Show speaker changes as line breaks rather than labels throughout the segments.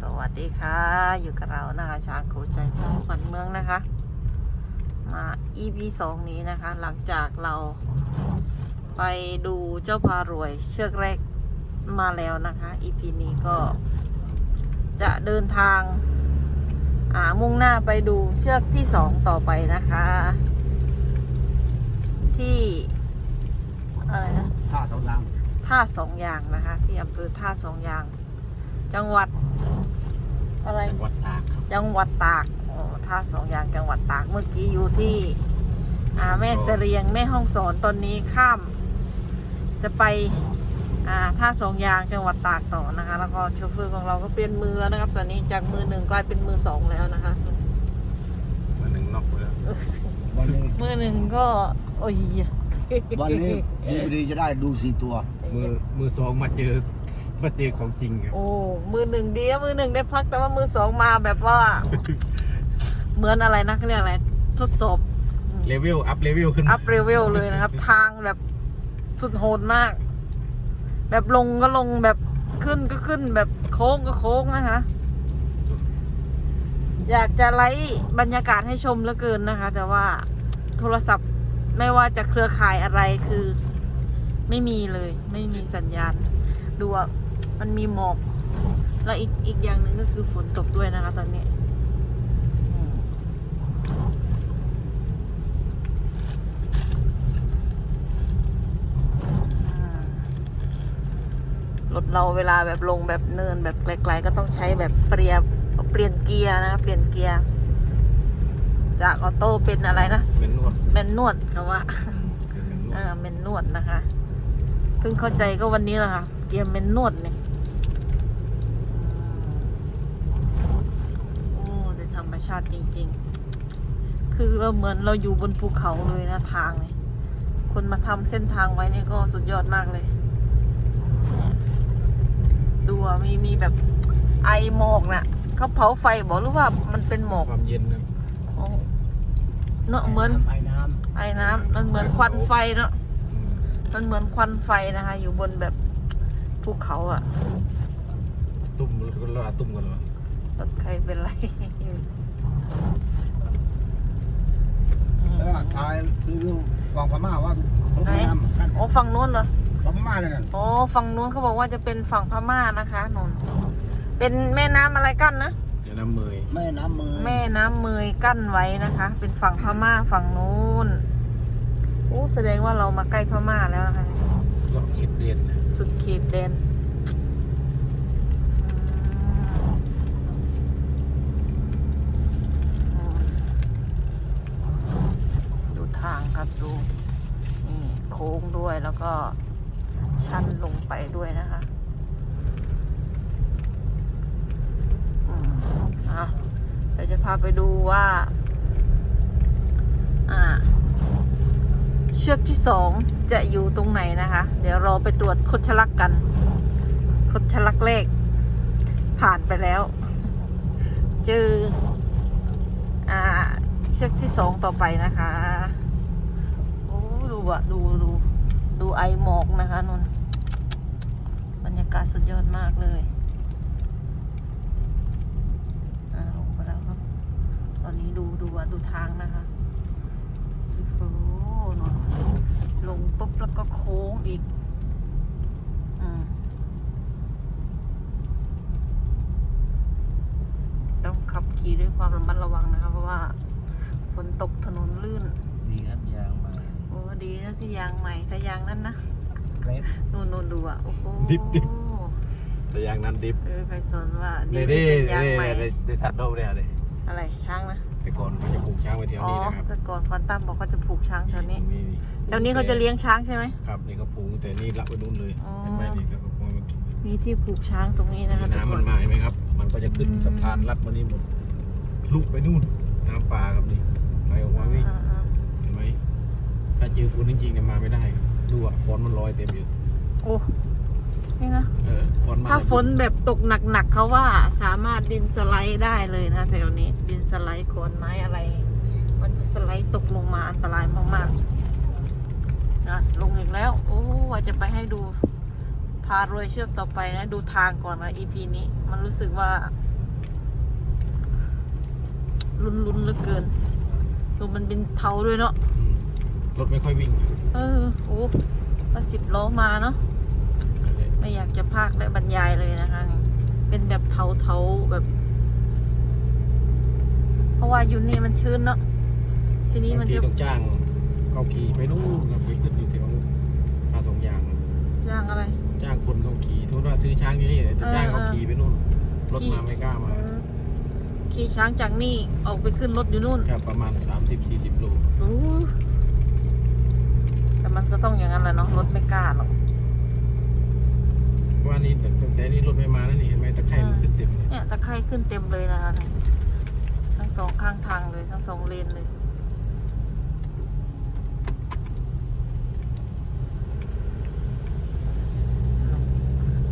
สวัสดีค่ะ อยู่กับเรานะคะช้างโคใจพ่อขวัญเมืองนะคะ มา EP สองนี้นะคะ หลังจากเราไปดูเจ้าพารวยเชือกแรกมาแล้วนะคะ EP นี้ก็จะเดินทางอ่ามุ่งหน้าไปดูเชือกที่สองต่อไปนะคะ ที่อะไรนะ
ท่าเท่าลัง
ท่าสองอย่างนะคะ ที่อำเภอท่าสองอย่าง จังหวัด อะไร
จังหวัดตากครับ
จังหวัดตากโอ้ท่าสองอย่างจังหวัดตากเมื่อกี้อยู่ที่อ่าแม่เสรียงแม่ห้องสอนตอนนี้ข้าม จะไปอ่าท่าสองอย่างจังหวัดตากต่อนะคะ แล้วก็โชเฟอร์ของเราก็เปลี่ยนมือแล้วนะครับ ตอนนี้จากมือหนึ่งกลายเป็นมือสองแล้วนะคะ
มาหนึ่งนอกไปแล้ว
วันนี้
มือหนึ่งก็โอ้ย
วันนี้ดีดีจะได้ดูสี่ตัว
มือมือสองมาเจอ มาเจอของจริงครับ
โอ้ มือหนึ่งดีอะมือหนึ่งได้พักแต่ว่ามือสองมาแบบว่า เหมือนอะไรนะเขาเรียกอะไร ทดสอบ
เลเวลอัพเลเวลขึ้น
อัพเรเวลเลยนะครับ ทางแบบสุดโหดมาก แบบลงก็ลงแบบขึ้นก็ขึ้นแบบโค้งก็โค้งนะคะ อยากจะไลฟ์บรรยากาศให้ชมเหลือเกินนะคะ แต่ว่าโทรศัพท์ไม่ว่าจะเครือข่ายอะไรคือ ไม่มีเลย ไม่มีสัญญาณดูว่า มันมีหมอกแล้วอีกอีกอย่างหนึ่งก็คือฝนตกด้วยนะคะ ตอนนี้อืมอ่ารถเราเวลาแบบลงแบบเนินแบบไกลๆก็ต้องใช้แบบเปลี่ยนเปลี่ยนเกียร์นะคะเปลี่ยนเกียร์ จากออโต้เป็นอะไรนะ
เป็นนวด
แมนนวดเขาว่า
เป็นนว
เอ
ด
อเมนนวดนะคะเพิ่งเข้าใจก็วันนี้แหละค่ะเกียร์เมนนวดเนี่ยอืมโอ้จะธรรมชาติจริง ๆ คือเราเหมือนเราอยู่บนภูเขาเลยนะทางเนี่ยคนมาทำเส้นทางไว้นี่ก็สุดยอดมากเลยเนี่ยดูอะมีมีแบบไอหมอกน่ะเขาเผาไฟบอกหรือว่ามันเป็นหมอก
ความเย็นนะ
โอ้เนอะเหมือน
ไอ้น้
ไอ้น้ำมันเหมือนควันไฟเนาะ
อืม
มันเหมือนควันไฟนะคะ อยู่บนแบบ ภูเขาอะ
ตุ้มก็รอตุ้มกันเหรอ
รถใครเป็นไรำ
เออตายรีวิวกองพม่าว่ารถ
ไหน
น้ำกัน
โอ้ฝั่งนู้นเหรอ
กองพม่าเลยนั่น
โอ้ฝั่งนู้นเขาบอกว่าจะเป็นฝั่งพม่านะคะนนเป็นแม่น้ำอะไรกั้นนะ
เดี๋ยวน้ำเมย
แม่น้ำมือ
แม่น้ำเมยกั้นไว้นะคะ เป็นฝั่งพม่าฝั่งนู้นโอ้แสดงว่าเรามาใกล้พม่าแล้วนะคะ
ก็คิดเด่นนะ
สุดเขตแดนดูทางครับดู นี่โค้งด้วยแล้วก็ชันลงไปด้วยนะคะอะเดี๋ยวจะพาไปดูว่า เชือกที่สองจะอยู่ตรงไหนนะคะ เดี๋ยวเราไปตรวจคดชะลักกัน คดชะลักเลข ผ่านไปแล้ว เจออ่าเชือกที่สองต่อไปนะคะโอ้ดูอะดูดูดูไอหมอกนะคะนนบรรยากาศสุดยอดมากเลยลงไปแล้วครับ ตอนนี้ดูดูอะดูทางนะคะ นนลงปุ๊บแล้วก็โค้งอีกอืมต้องขับขี่ด้วยความระมัดระวังนะคะเพราะว่าฝนตกถนนลื่น
ดีครับยางมา
โอ้ดีนะที่ยางใหม่ถ้ายางนั้นนะ
เกรด
นู่นนู่นดูอะโอ้โห
แต่อย่างนั้นดิฟ
เออใครสอนว่าดี
นี่
ที่
ดิ
เป็นยางใหม่
ได้ได้สัตว์โดมเลยอะไร
อะไรช้างนะ
แต่ก่อนเขาจะปลูกช้างไว้แถว
อ๋อ
นี้นะครับ
แต่ก่อนคอนตั้มบอกเขาจะผูกช้างแถวนี้
นี่นี่
แถวนี้เขาจะเลี้ยงช้างใช่ไหม
ครับนี่เขาปลูกแต่นี่รับไปนู่นเลย
อ๋อ
เห็นไหมนี่ก็คง
มีที่ผูกช้างตรงนี้นะคะแต่
น้ำ
ก่
มั
อน
นมาเห็นไหมครับ มันก็จะขึ้น
อืม
สะพานลัดมานี่หมดทะลุไปนู่นน้ำป่าครับนี่ไหลออกมาวิ่ง
อ่าอ่า
เห็นไหมถ้าเจอฝุ่นจริงๆเนี่ยมาไม่ได้ดูอะฝนมันลอยเต็มอยู่
โอ้ นี่นะ
เออฝนมา
ถ้าฝนแบบตกหนักๆเขาว่าสามารถดินสไลด์ได้เลยนะแถวนี้ ดินสไลด์โคนไม้อะไร มันจะสไลด์ตกลงมาอันตรายมากๆนะลงอีกแล้ว โอ้ว่าจะไปให้ดูพารวยเชือกต่อไปนะ ดูทางก่อนนะ EP นี้มันรู้สึกว่า ลุ้นๆเหลือเกินดูมันเป็นเทาด้วยเนาะ
อืมรถไม่ค่อยวิ่ง
เออ โอ้มาสิบล้อมาเนาะไม่อยาก จะพากและบรรยายเลยนะคะนี่เป็นแบบเทาเทาๆแบบ เพราะว่าอยู่นี่มันชื้นเนาะทีนี้
บาง
มัน
ที
จะ
ต้องจ้างเขาขี่ไปนู่นกับไปขึ้นอยู่ที่ค่าสองอย่าง
ย่างอะไร
จ้างคนเขาขี่ทุกว่าซื้อช้างที่นี่แต่จ้างเขาขี่ไปนู่นรถมาไม่กล้ามา
เออขี่ช้างจากนี่ออกไปขึ้นรถอยู่นู่น
ครับประมาณ30-40โล
อู้แต่มันก็ต้องอย่างนั้นแหละเนาะรถไม่กล้าหรอก
ว่านี่ตั้งแต่นี่รถไม่มาแล้วนี่เห็นไหมตะไคร่มันขึ้นเต็มเลย
เนี่ยตะไคร่ขึ้นเต็มเลยนะคะทั้งสองข้างทางเลยทั้งสองเลนเลย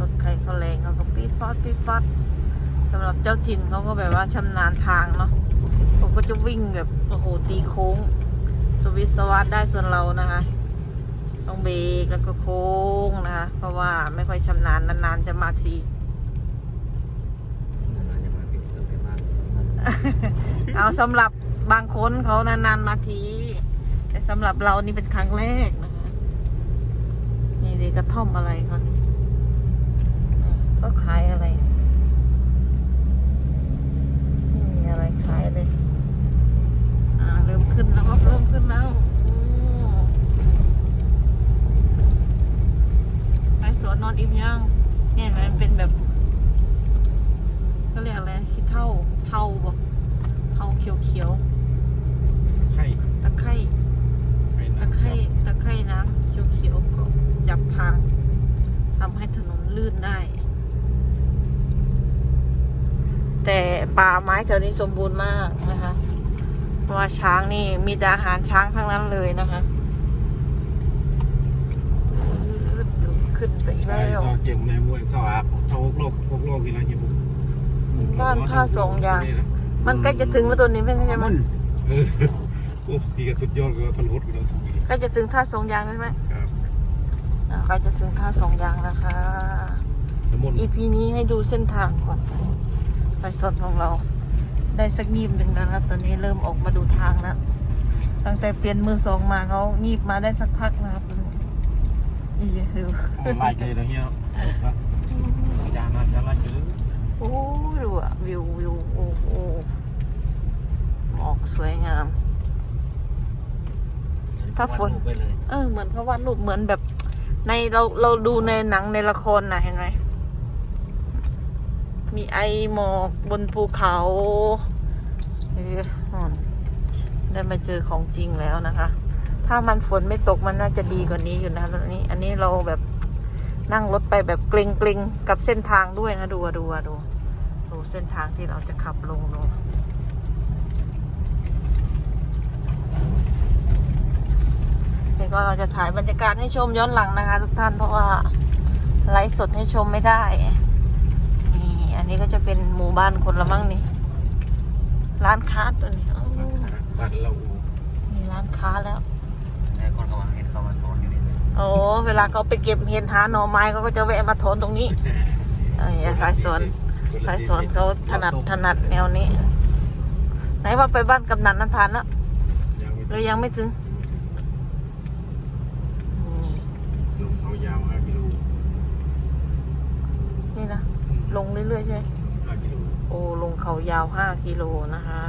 รถใครเขาแรงเขาก็ปี๊ดป๊อดปี๊ดป๊อดสำหรับเจ้าถิ่นเขาก็แบบว่าชำนาญทางเนาะเขาก็จะวิ่งแบบโอ้โหตีโค้ง สวิสสวัสดได้ส่วนเรานะคะ ต้องเบรกแล้วก็โค้งนะคะ เพราะว่าไม่ค่อยชำนาญนานๆจะมาทีเอาสำหรับบางคนเขานานๆมาที แต่สำหรับเรานี่เป็นครั้งแรกนะคะ นี่ดีกระท่อมอะไรเขานี่ก็ขายอะไรไม่มีอะไรขายเลย อ่า เริ่มขึ้นแล้วครับเริ่มขึ้นแล้วโอ้ไปสว นนอนอิ่มยังเนี่ยมันเป็นแบบก็เรียกอะไรขี้เท่าเท่าบ่เท่าเขียวเขียว
ตะไคร่
ๆตะไคร่
ไคร่
ตะ
น้ำ
ไคร่ตะไคร่น้ำเขียวๆก็จับทางทำให้ถนนลื่นได้ แต่ป่าไม้แถวนี้สมบูรณ์มากนะคะเพราะว่าช้างนี่มีแต่อาหารช้างทั้งนั้นเลยนะคะ ขึ้นไปอีก
ไป
แล้ว
ก็เกี่ยวในมวยเท่าอาบเท่าหกโลกหกโลกี่ไรเงี้ยผม
บ้านท่าสองอย่าง มันใกล้จะถึงแล้วตัวนี้ไม่ใช่ไหม
มัน
เออโอ้พี่ก็สุดยอดก็ทะลุกันแล้ว
ใกล้จะถึงท่าสองยางใช่ไหม
ครับ
อ่าใกล้จะถึงท่าสองยางแล้วค่ะ
สมุน
EP นี้ให้ดูเส้นทางก่อน ไปสดของเรา ได้สักงีบหนึ่งแล้วครับ ตอนนี้เริ่มออกมาดูทางแล้ว ตั้งแต่เปลี่ยนมือสองมาเขางีบมาได้สักพักนะครับ นี่ดู
ไล่ใจอะไรเงี้ยจานาจะไล่เยอะ
โอ้ดูอะวิววิวโอ้โหหมอกสวยงาม ถ้าฝน
ไปเลย
เออเหมือนพระวาดรูปเหมือนแบบ ในเราเราดูในหนังในละครน่ะเห็นไหมมีไอหมอกบนภูเขาเอออืมได้มาเจอของจริงแล้วนะคะ ถ้ามันฝนไม่ตกมันน่าจะดีกว่านี้อยู่นะตอนนี้ อันนี้เราแบบนั่งรถไปแบบเกรงเกรงๆกับเส้นทางด้วยนะดูอะดูอะดูดูเส้นทางที่เราจะขับลงดูนี่ก็เราจะถ่ายบรรยากาศให้ชมย้อนหลังนะคะ ทุกท่านเพราะว่าไลฟ์สดให้ชมไม่ได้นี่อันนี้ก็จะเป็นหมู่บ้านคนละมั่งนี่ร้านค้าตัวนี้อ้าว
บ้านเรา
มีร้านค้าแล้ว
แต่ คนกำลังเห็นเขามาถอนอยู่นี่เลย
โอ้เวลาเขาไปเก็บเห็ดหาหน่อไม้เขาก็จะแวะมาถอนตรงนี้เอ้ยสายสวนสายสวนเขาถนัดถนัดแนวนี้ ไหนว่าไปบ้านกำนันนั้นผ่านแล้ว
ยังไม่
หรือยังไม่ถึงนี่
ลงเขายาว5กิโล
นี่นะลงเรื่อยๆใช่ไหม
5กิโล
โอ้ลงเขายาวห้ากิโลนะคะ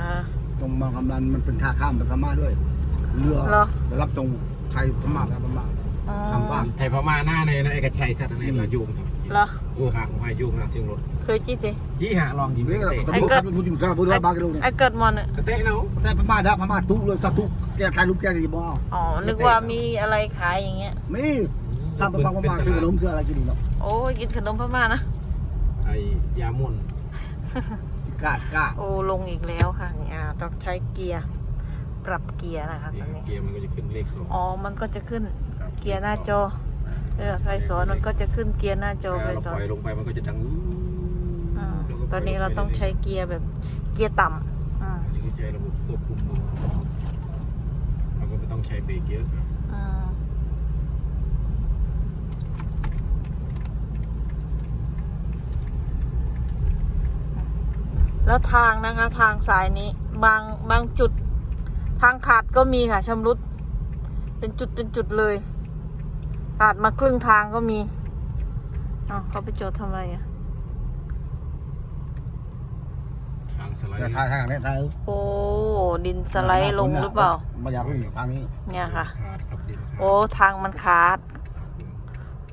ตรงบางกำลันมันเป็นท่าข้ามไปพม่าด้วย เรือ
เหรอ
ไปรับตรง ไทยพม่าไปพม่า
อ๋อ
ทำบ้าน
ไทยพม่าหน้าในนะเอกชัยสัตว์นั่นเรายุ่งครับ
เหรอ
เออหางมายุ่งนะเชียงรถ
เคยจีสิ
ยี่หาลองยิง
เว้ย
เตะ
เราต้องพูดครับพูดถึงข้าวพูดว่าบางกิโลเนี่ย
ไอ้เกิดมอนเนี่ย
กระเตะเนาะ
แต่พม่าได้พม่าตุ๊เลยสักตุ๊แกถ่ายรูปแกดีบ่เอา
อ๋อนึกว่ามีอะไรขายอย่างเงี้ย
มีถ้าไปบางพม่าซื้อขนมซื้ออะไรกินดีเนาะ
โอ้ยกินขนมพม่านะ
ไอ้ยาม่วน
สก้าสก้า
โอ้ลงอีกแล้วค่ะนี่อ่าต้องใช้เกียร์ ปรับเกียร์นะคะตอนนี้
เกียร์มันก็จะขึ้นเลขสอง
อ๋อ มันก็จะขึ้นเกียร์หน้าจอ เออไฟสอนมันก็จะขึ้นเกียร์หน้าจอไฟ
ส
อน
ป
ล่
อยลงไปมันก็จะดังอือ
ตอนนี้เราต้องใช้เกียร์แบบเกียร์ต่ำอืม
นี่คือใช้ระบบควบคุมมือเราก็ไม่ต้องใช้เบรกเยอะรั
อืมแล้วทางนะคะทางสายนี้บางบางจุด ทางขาดก็มีค่ะชำรุด เป็นจุดเป็นจุดเลย ขาดมาครึ่งทางก็มีอ้าวเขาไปจอดทำอะไรอะ
ทางสไลด์
จะทายทางนี้ทาย
โอ้ดินสไลด์ลงหรือเปล่า
ไม่อยากวิ่งทางนี้
เนี่ยค่ะ
ขาดครับดินขาด
โอ้ทางมันขาด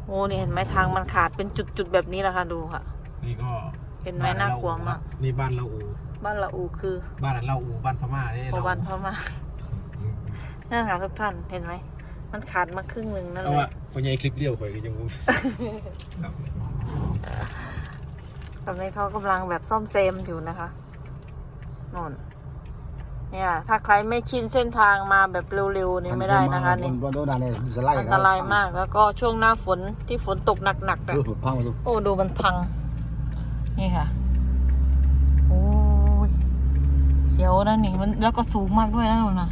โอ้นี่เห็นไหมทางมันขาดเป็นจุดๆแบบนี้แหละค่ะดูค่ะ
นี่ก็
เห็นไหมน่ากลัวมาก
นี่บ้านเราอู
บ้านละอูคือ
บ้านเราอูบ้านพม่าเนี่ย
โอวันพม่านั่นค่ะทุกท่านเห็นไหม มันขาดมาครึ่งหนึ่งนั่น
เอา
เลย
อะพอใหญ่คลิปเดียวไปก็ยังงูครับ
ตอนนี้เขากำลังแบบซ่อมเซมอยู่นะคะนนเนี่ย ถ้าใครไม่ชินเส้นทางมาแบบเร็วๆนี่ไม่ได้นะคะนี่
บนโดนเนี่ยสไลด์
อันตรายมากแล้วก็ช่วงหน้าฝนที่ฝนตกหนักๆอะ
ดูถูกพังมาดู
โอ้ดูมันพัง นี่ค่ะ โอ้ย เสียวนะนี่มันแล้วก็สูงมากด้วยนะนุ่นนะ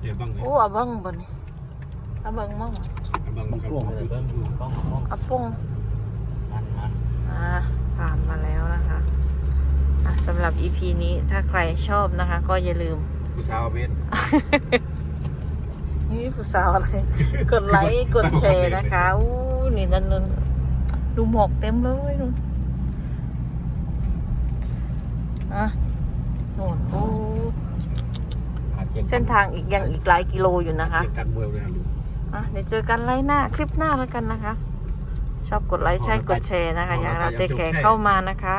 เดี๋ยวบ้างเลย
โอ้อาเบังบนนี่อาเบังมั่ง
บ้างครับ
เออเบิ้งกล้องกล้อง
อาปุ้ง
มันมัน
อ่าผ่านมาแล้วนะคะอะสำหรับ EP นี้ถ้าใครชอบนะคะ ก็อย่าลืม
ผู้สาวเบน
นี่ผู้สาวอะไร กดไลค์ กดแชร์นะคะอู้นี่นั่นนนดูหมอกเต็มเลยนุ่น อะนู่นโอ้เส้นทางอีกยังอีกหลายกิโลอยู่นะคะ
เกี่ยวกันเมืองเลยครับลุง
อะเดี๋ยวเจอกันไลฟ์หน้าคลิปหน้าแล้วกันนะคะ ชอบกดไลค์ใช่กดแชร์นะคะ อยากรับเตะแขกเข้ามานะคะ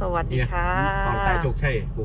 สวัสดี
เนี่ย
ค่ะ
ตอนใต้โชคชัยกู